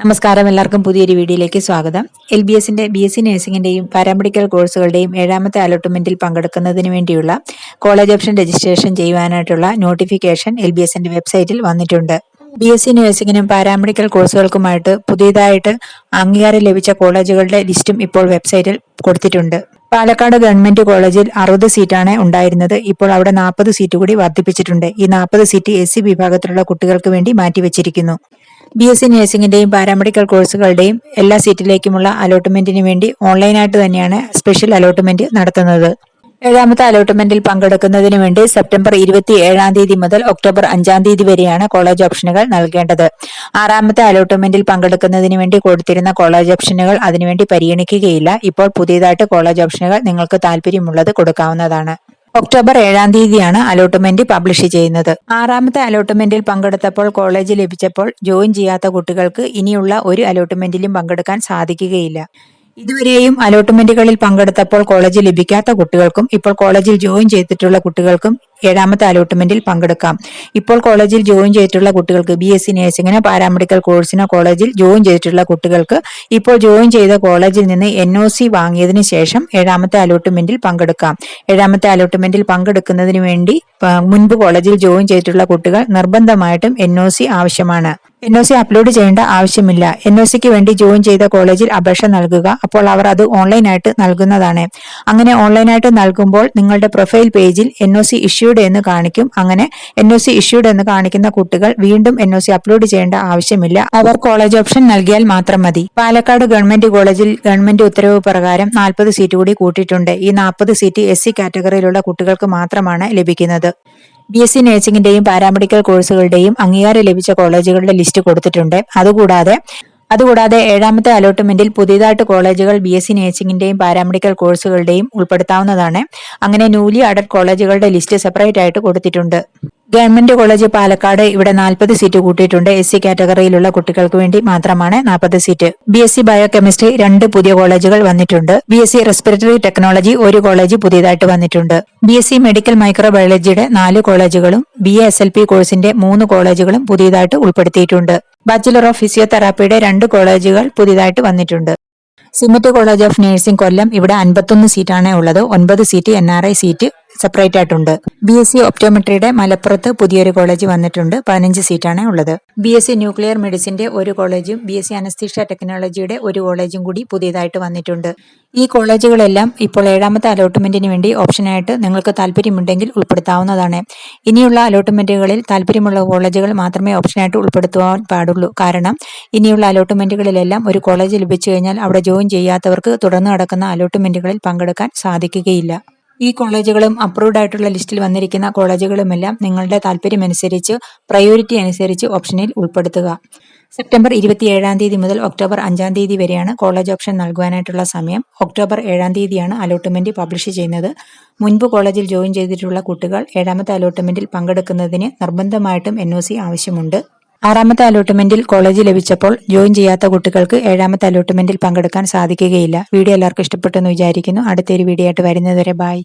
നമസ്കാരം. എല്ലാവർക്കും പുതിയൊരു വീഡിയോയിലേക്ക് സ്വാഗതം. എൽ ബി എസിന്റെ ബി എസ് സി നഴ്സിംഗിന്റെയും പാരാമെഡിക്കൽ കോഴ്സുകളുടെയും ഏഴാമത്തെ അലോട്ട്മെന്റിൽ പങ്കെടുക്കുന്നതിന് വേണ്ടിയുള്ള കോളേജ് ഓപ്ഷൻ രജിസ്ട്രേഷൻ ചെയ്യുവാനായിട്ടുള്ള നോട്ടിഫിക്കേഷൻ എൽ ബി എസിന്റെ വെബ്സൈറ്റിൽ വന്നിട്ടുണ്ട്. ബി എസ് സി നഴ്സിംഗിനും പാരാമെഡിക്കൽ കോഴ്സുകൾക്കുമായിട്ട് പുതിയതായിട്ട് അംഗീകാരം ലഭിച്ച കോളേജുകളുടെ ലിസ്റ്റും ഇപ്പോൾ വെബ്സൈറ്റിൽ കൊടുത്തിട്ടുണ്ട്. പാലക്കാട് ഗവൺമെന്റ് കോളേജിൽ അറുപത് സീറ്റാണ് ഉണ്ടായിരുന്നത്. ഇപ്പോൾ അവിടെ നാൽപ്പത് സീറ്റ് കൂടി വർദ്ധിപ്പിച്ചിട്ടുണ്ട്. ഈ നാൽപ്പത് സീറ്റ് എസ് വിഭാഗത്തിലുള്ള കുട്ടികൾക്ക് വേണ്ടി മാറ്റിവെച്ചിരിക്കുന്നു. ബി എസ് സി നഴ്സിംഗിന്റെയും പാരാമെഡിക്കൽ കോഴ്സുകളുടെയും എല്ലാ സീറ്റിലേക്കുമുള്ള അലോട്ട്മെന്റിന് വേണ്ടി ഓൺലൈനായിട്ട് തന്നെയാണ് സ്പെഷ്യൽ അലോട്ട്മെന്റ് നടത്തുന്നത്. ഏഴാമത്തെ അലോട്ട്മെന്റിൽ പങ്കെടുക്കുന്നതിന് വേണ്ടി സെപ്റ്റംബർ ഇരുപത്തി ഏഴാം തീയതി മുതൽ ഒക്ടോബർ അഞ്ചാം തീയതി വരെയാണ് കോളേജ് ഓപ്ഷനുകൾ നൽകേണ്ടത്. ആറാമത്തെ അലോട്ട്മെന്റിൽ പങ്കെടുക്കുന്നതിന് വേണ്ടി കൊടുത്തിരുന്ന കോളേജ് ഓപ്ഷനുകൾ അതിനുവേണ്ടി പരിഗണിക്കുകയില്ല. ഇപ്പോൾ പുതിയതായിട്ട് കോളേജ് ഓപ്ഷനുകൾ നിങ്ങൾക്ക് താല്പര്യമുള്ളത് കൊടുക്കാവുന്നതാണ്. ഒക്ടോബർ ഏഴാം തീയതിയാണ് അലോട്ട്മെന്റ് പബ്ലിഷ് ചെയ്യുന്നത്. ആറാമത്തെ അലോട്ട്മെന്റിൽ പങ്കെടുത്തപ്പോൾ കോളേജ് ലഭിച്ചപ്പോൾ ജോയിൻ ചെയ്യാത്ത കുട്ടികൾക്ക് ഇനിയുള്ള ഒരു അലോട്ട്മെന്റിലും പങ്കെടുക്കാൻ സാധിക്കുകയില്ല. ഇതുവരെയും അലോട്ട്മെന്റുകളിൽ പങ്കെടുത്തപ്പോൾ കോളേജിൽ ലഭിക്കാത്ത കുട്ടികൾക്കും ഇപ്പോൾ കോളേജിൽ ജോയിൻ ചെയ്തിട്ടുള്ള കുട്ടികൾക്കും ഏഴാമത്തെ അലോട്ട്മെന്റിൽ പങ്കെടുക്കാം. ഇപ്പോൾ കോളേജിൽ ജോയിൻ ചെയ്തിട്ടുള്ള കുട്ടികൾക്ക് ബി എസ് സി നഴ്സിംഗിനോ പാരാമെഡിക്കൽ കോഴ്സിനോ കോളേജിൽ ജോയിൻ ചെയ്തിട്ടുള്ള കുട്ടികൾക്ക് ഇപ്പോൾ ജോയിൻ ചെയ്ത കോളേജിൽ നിന്ന് എൻ ഒ സി വാങ്ങിയതിനു ശേഷം ഏഴാമത്തെ അലോട്ട്മെന്റിൽ പങ്കെടുക്കാം. ഏഴാമത്തെ അലോട്ട്മെന്റിൽ പങ്കെടുക്കുന്നതിന് വേണ്ടി മുൻപ് കോളേജിൽ ജോയിൻ ചെയ്തിട്ടുള്ള കുട്ടികൾ നിർബന്ധമായിട്ടും എൻ ഒ സി ആവശ്യമാണ്. എൻ ഒ സി അപ്ലോഡ് ചെയ്യേണ്ട ആവശ്യമില്ല. എൻ ഒ സിക്ക് വേണ്ടി ജോയിൻ ചെയ്ത കോളേജിൽ അപേക്ഷ നൽകുക. അപ്പോൾ അവർ അത് ഓൺലൈനായിട്ട് നൽകുന്നതാണ്. അങ്ങനെ ഓൺലൈനായിട്ട് നൽകുമ്പോൾ നിങ്ങളുടെ പ്രൊഫൈൽ പേജിൽ എൻ ഒ സി ഇഷ്യൂഡ് എന്ന് കാണിക്കും. അങ്ങനെ എൻ ഒ സി ഇഷ്യൂഡ് എന്ന് കാണിക്കുന്ന കുട്ടികൾ വീണ്ടും എൻ ഒ സി അപ്ലോഡ് ചെയ്യേണ്ട ആവശ്യമില്ല. അവർ കോളേജ് ഓപ്ഷൻ നൽകിയാൽ മാത്രം മതി. പാലക്കാട് ഗവൺമെന്റ് കോളേജിൽ ഗവൺമെന്റ് ഉത്തരവ് പ്രകാരം നാൽപ്പത് സീറ്റ് കൂടി കൂട്ടിയിട്ടുണ്ട്. ഈ നാൽപ്പത് സീറ്റ് എസ് സി കാറ്റഗറിയിലുള്ള കുട്ടികൾക്ക് മാത്രമാണ് ലഭിക്കുന്നത്. ബി എസ് സി നഴ്സിംഗിന്റെയും പാരാമെഡിക്കൽ കോഴ്സുകളുടെയും അംഗീകാരം ലഭിച്ച കോളേജുകളുടെ ലിസ്റ്റ് കൊടുത്തിട്ടുണ്ട്. അതുകൂടാതെ അതുകൂടാതെ ഏഴാമത്തെ അലോട്ട്മെന്റിൽ പുതിയതായിട്ട് കോളേജുകൾ ബി എസ് സി നഴ്സിംഗിന്റെയും പാരാമെഡിക്കൽ കോഴ്സുകളുടെയും ഉൾപ്പെടുത്താവുന്നതാണ്. അങ്ങനെ ന്യൂലി അഡഡ് കോളേജുകളുടെ ലിസ്റ്റ് സെപ്പറേറ്റ് ആയിട്ട് കൊടുത്തിട്ടുണ്ട്. ഗവൺമെന്റ് കോളേജ് പാലക്കാട് ഇവിടെ നാൽപ്പത് സീറ്റ് കൂട്ടിയിട്ടുണ്ട്. എസ് സി കാറ്റഗറിയിലുള്ള കുട്ടികൾക്ക് വേണ്ടി മാത്രമാണ് നാൽപ്പത് seat. B S C biochemistry രണ്ട് പുതിയ കോളേജുകൾ വന്നിട്ടുണ്ട്. B S C respiratory technology ഒരു കോളേജ് പുതിയതായിട്ട് വന്നിട്ടുണ്ട്. ബി എസ് സി മെഡിക്കൽ മൈക്രോബയോളജിയുടെ നാല് കോളേജുകളും ബി എസ് എൽ പി കോഴ്സിന്റെ മൂന്ന് കോളേജുകളും പുതിയതായിട്ട് ഉൾപ്പെടുത്തിയിട്ടുണ്ട്. ബാച്ചിലർ ഓഫ് ഫിസിയോതെറാപ്പിയുടെ രണ്ട് കോളേജുകൾ പുതിയതായിട്ട് വന്നിട്ടുണ്ട്. SIMET college of nursing Kollam ഇവിടെ അൻപത്തൊന്ന് സീറ്റാണ് ഉള്ളത്. ഒൻപത് seat N R I seat separate ആയിട്ടുണ്ട്. ബി എസ് സി ഒപ്റ്റോമെട്രിയുടെ മലപ്പുറത്ത് പുതിയൊരു കോളേജ് വന്നിട്ടുണ്ട്. പതിനഞ്ച് സീറ്റാണ് ഉള്ളത്. ബി എസ് സി ന്യൂക്ലിയർ മെഡിസിന്റെ ഒരു കോളേജും ബി എസ് സി അനസ്തീഷ ടെക്നോളജിയുടെ ഒരു കോളേജും കൂടി പുതിയതായിട്ട് വന്നിട്ടുണ്ട്. ഈ കോളേജുകളെല്ലാം ഇപ്പോൾ ഏഴാമത്തെ അലോട്ട്മെന്റിന് വേണ്ടി ഓപ്ഷനായിട്ട് നിങ്ങൾക്ക് താല്പര്യമുണ്ടെങ്കിൽ ഉൾപ്പെടുത്താവുന്നതാണ്. ഇനിയുള്ള അലോട്ട്മെന്റുകളിൽ താല്പര്യമുള്ള കോളേജുകൾ മാത്രമേ ഓപ്ഷനായിട്ട് ഉൾപ്പെടുത്തുവാൻ പാടുള്ളൂ. കാരണം ഇനിയുള്ള അലോട്ട്മെന്റുകളിലെല്ലാം ഒരു കോളേജ് ലഭിച്ചു കഴിഞ്ഞാൽ അവിടെ ജോയിൻ ചെയ്യാത്തവർക്ക് തുടർന്ന് നടക്കുന്ന അലോട്ട്മെന്റുകളിൽ പങ്കെടുക്കാൻ സാധിക്കുകയില്ല. ഈ കോളേജുകളും അപ്രൂവ്ഡ് ആയിട്ടുള്ള ലിസ്റ്റിൽ വന്നിരിക്കുന്ന കോളേജുകളുമെല്ലാം നിങ്ങളുടെ താല്പര്യമനുസരിച്ച് പ്രയോറിറ്റി അനുസരിച്ച് ഓപ്ഷനിൽ ഉൾപ്പെടുത്തുക. സെപ്റ്റംബർ ഇരുപത്തിയേഴാം തീയതി മുതൽ ഒക്ടോബർ അഞ്ചാം തീയതി വരെയാണ് കോളേജ് ഓപ്ഷൻ നൽകുവാനായിട്ടുള്ള സമയം. ഒക്ടോബർ ഏഴാം തീയതിയാണ് അലോട്ട്മെന്റ് പബ്ലിഷ് ചെയ്യുന്നത്. മുൻപ് കോളേജിൽ ജോയിൻ ചെയ്തിട്ടുള്ള കുട്ടികൾ ഏഴാമത്തെ അലോട്ട്മെന്റിൽ പങ്കെടുക്കുന്നതിന് നിർബന്ധമായിട്ടും എൻ ആവശ്യമുണ്ട്. ആറാമത്തെ അലോട്ട്മെന്റിൽ കോളേജ് ലഭിച്ചപ്പോൾ ജോയിൻ ചെയ്യാത്ത കുട്ടികൾക്ക് ഏഴാമത്തെ അലോട്ട്മെന്റിൽ പങ്കെടുക്കാൻ സാധിക്കുകയില്ല. വീഡിയോ എല്ലാവർക്കും ഇഷ്ടപ്പെട്ടെന്ന് വിചാരിക്കുന്നു. അടുത്തൊരു വീഡിയോ ആയിട്ട് വരുന്നതുവരെ ബൈ.